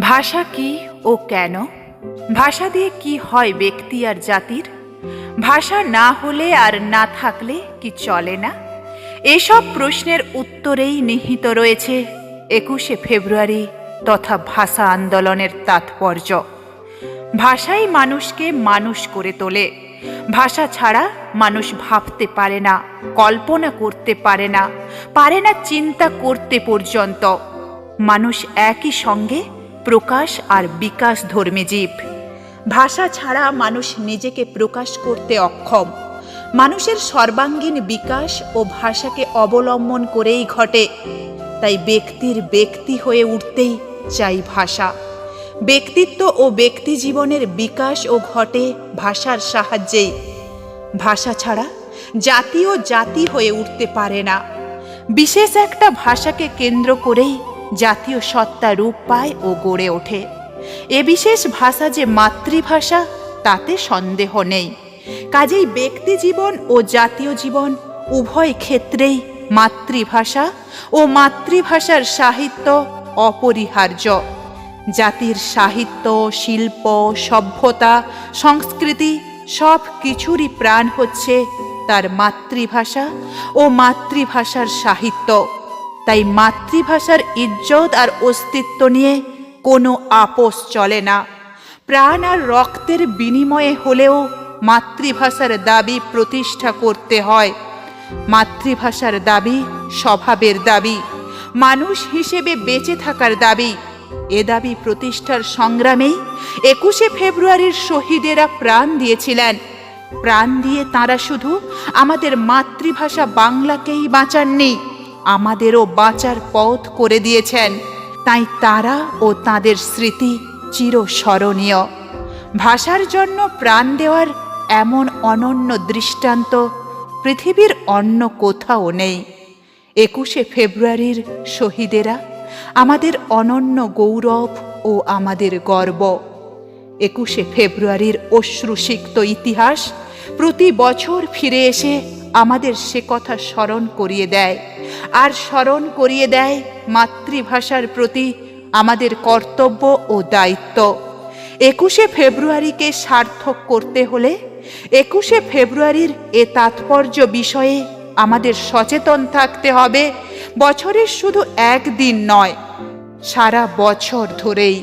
ভাষা কি ও কেন? ভাষা দিয়ে কি হয় ব্যক্তি আর জাতির? ভাষা না হলে আর না থাকলে কি চলে না? এসব প্রশ্নের উত্তরেই নিহিত রয়েছে একুশে ফেব্রুয়ারি তথা ভাষা আন্দোলনের তাৎপর্য। ভাষাই মানুষকে মানুষ করে তোলে। ভাষা ছাড়া মানুষ ভাবতে পারে না, কল্পনা করতে পারে না পারে না চিন্তা করতে পর্যন্ত। মানুষ একই সঙ্গে প্রকাশ আর বিকাশ ধর্মে জীব। ভাষা ছাড়া মানুষ নিজেকে প্রকাশ করতে অক্ষম। মানুষের সর্বাঙ্গীন বিকাশ ও ভাষাকে অবলম্বন করেই ঘটে। তাই ব্যক্তির ব্যক্তি হয়ে উঠতেই চাই ভাষা। ব্যক্তিত্ব ও ব্যক্তি জীবনের বিকাশ ও ঘটে ভাষার সাহায্যেই। ভাষা ছাড়া জাতীয় জাতি হয়ে উঠতে পারে না। বিশেষ একটা ভাষাকে কেন্দ্র করেই জাতীয় সত্তা রূপ পায় ও গড়ে ওঠে। এ বিশেষ ভাষা যে মাতৃভাষা, তাতে সন্দেহ নেই। কাজেই ব্যক্তি জীবন ও জাতীয় জীবন উভয় ক্ষেত্রেই মাতৃভাষা ও মাতৃভাষার সাহিত্য অপরিহার্য। জাতির সাহিত্য, শিল্প, সভ্যতা, সংস্কৃতি সব কিছুরই প্রাণ হচ্ছে তার মাতৃভাষা ও মাতৃভাষার সাহিত্য। তাই মাতৃভাষার ইজ্জত আর অস্তিত্ব নিয়ে কোনো আপোষ চলে না। প্রাণ আর রক্তের বিনিময়ে হলেও মাতৃভাষার দাবি প্রতিষ্ঠা করতে হয়। মাতৃভাষার দাবি স্বভাবের দাবি, মানুষ হিসেবে বেঁচে থাকার দাবি, এ দাবি প্রতিষ্ঠার সংগ্রামেই একুশে ফেব্রুয়ারির শহীদেরা প্রাণ দিয়েছিলেন। প্রাণ দিয়ে তারা শুধু আমাদের মাতৃভাষা বাংলাকেই বাঁচাননি। আমাদেরও বাঁচার পথ করে দিয়েছেন। তাই তারা ও তাদের স্মৃতি চিরস্মরণীয়। ভাষার জন্য প্রাণ দেওয়ার এমন অনন্য দৃষ্টান্ত পৃথিবীর অন্য কোথাও নেই। একুশে ফেব্রুয়ারির শহীদেরা আমাদের অনন্য গৌরব ও আমাদের গর্ব। একুশে ফেব্রুয়ারির অশ্রুসিক্ত ইতিহাস প্রতি বছর ফিরে এসে আমাদের সে কথা স্মরণ করিয়ে দেয়। আর স্মরণ করিয়ে দেয় মাতৃভাষার প্রতি আমাদের কর্তব্য ও দায়িত্ব। একুশে ফেব্রুয়ারিকে সার্থক করতে হলে একুশে ফেব্রুয়ারির এ তাৎপর্য বিষয়ে আমাদের সচেতন থাকতে হবে। বছরের শুধু একদিন নয়, সারা বছর ধরেই।